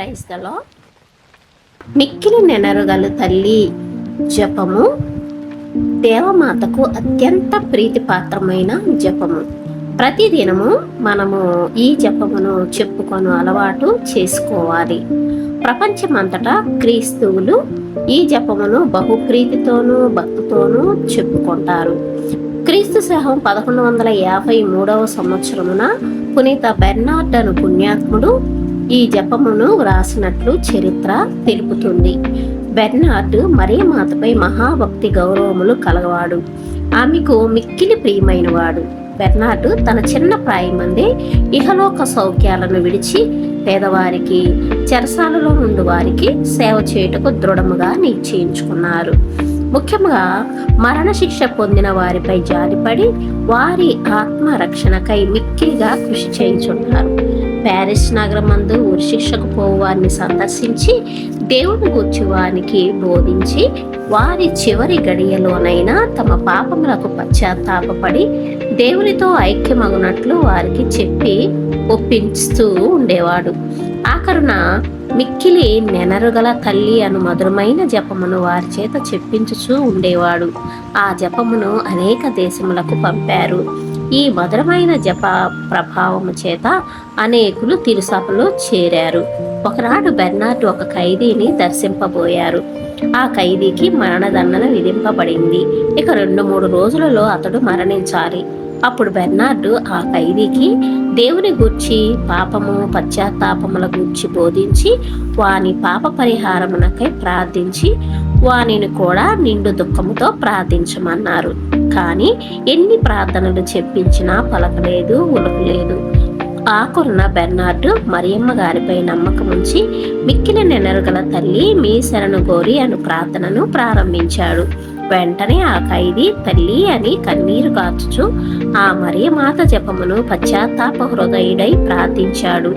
క్రైస్తలో మిక్కిలి నెనరుగల తల్లి జపము దేవమాతకు అత్యంత ప్రీతిపాత్రమైన జపము. ప్రతిదినము మనము ఈ జపమును చెప్పుకొను అలవాటు చేసుకోవాలి. ప్రపంచమంతటా క్రీస్తువులు ఈ జపమును బహుప్రీతితోనూ భక్తితోనూ చెప్పుకుంటారు. క్రీస్తు శకం పదకొండు వందల యాభై మూడవ సంవత్సరమున పునీత బెర్నార్డ్ అను పుణ్యాత్ముడు ఈ జపమును వ్రాసినట్లు చరిత్ర తెలుపుతుంది. బెర్నార్డ్ మాతపై మహాభక్తి గౌరవములు కలగవాడు. ఆమెకు మిక్కిలి ప్రియమైనవాడు. బెర్నార్డ్ తన చిన్న ప్రాయమందే ఇహలోక సౌఖ్యాలను విడిచి పేదవారికి చెరసాలలో నుండి వారికి సేవ చేయుటకు దృఢముగా నిశ్చయించుకున్నారు. ముఖ్యంగా మరణశిక్ష పొందిన వారిపై జాలిపడి వారి ఆత్మరక్షణకై మిక్కిగా కృషి చేయించున్నారు. ప్యారిస్ నగరమందు ఉరిశిక్షకు పోవు వారిని సందర్శించి దేవుని గుర్చి వారికి బోధించి వారి చివరి గడియలోనైనా తమ పాపములకు పశ్చాత్తాపడి దేవునితో ఐక్యమగునట్లు వారికి చెప్పి ఒప్పిస్తూ ఉండేవాడు. ఆఖరున మిక్కిలి నెనరుగల తల్లి అను మధురమైన జపమును వారి చేత చెప్పించుచూ ఉండేవాడు. ఆ జపమును అనేక దేశములకు పంపారు. ఈ మధురమైన జప ప్రభావము చేత అనేకులు తిరుసభలో చేరారు. ఒకనాడు బెర్నార్డు ఒక ఖైదీని దర్శింపబోయారు. ఆ ఖైదీకి మరణదండన విధింపబడింది. ఇక రెండు మూడు రోజులలో అతడు మరణించాలి. అప్పుడు బెర్నార్డు ఆ ఖైదీకి దేవుని గూర్చి పాపము పశ్చాత్తాపముల గూర్చి బోధించి వాని పాప పరిహారమునకై ప్రార్థించి వానిని కూడా నిండు దుఃఖముతో ప్రార్థించమన్నారు. కానీ ఎన్ని ప్రార్థనలు చెప్పించినా పలకలేదు ఉలకలేదు. ఆకున్న బెర్నార్డ్ మరియమ్మ గారిపై నమ్మకం ఉంచి మిక్కిలి నెనరుగల తల్లి మీ శరణు గోరి అను ప్రార్థనను ప్రారంభించాడు. వెంటనే ఆ ఖైదీ తల్లి అని కన్నీరు కాచుచు ఆ మరియమాత జపమును పశ్చాత్తాప హృదయుడై ప్రార్థించాడు.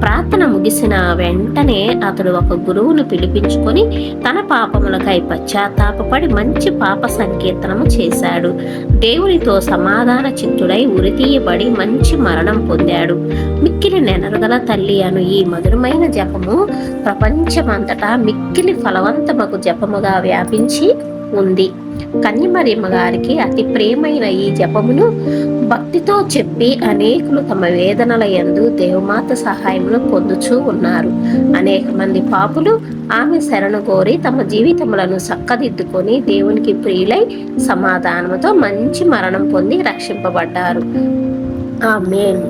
ప్రార్థన ముగిసిన వెంటనే అతడు ఒక గురువును పిలిపించుకొని తన పాపములకై పశ్చాత్తాపడి మంచి పాప సంకీర్తనము చేశాడు. దేవునితో సమాధాన చిత్తుడై ఉరితీయబడి మంచి మరణం పొందాడు. మిక్కిలి నెనరుగల తల్లి అను ఈ మధురమైన జపము ప్రపంచమంతటా మిక్కిలి ఫలవంతమగు జపముగా వ్యాపించి ఉంది. కన్యమరియమ్మ గారికి అతి ప్రేమైన ఈ జపమును భక్తితో చెప్పి అనేకులు తమ వేదనల యందు దేవమాత సహాయమును పొందుచూ ఉన్నారు. అనేక మంది పాపులు ఆమె శరణు కోరి తమ జీవితములను చక్కదిద్దుకొని దేవునికి ప్రియులై సమాధానముతో మంచి మరణం పొంది రక్షింపబడ్డారు. ఆమె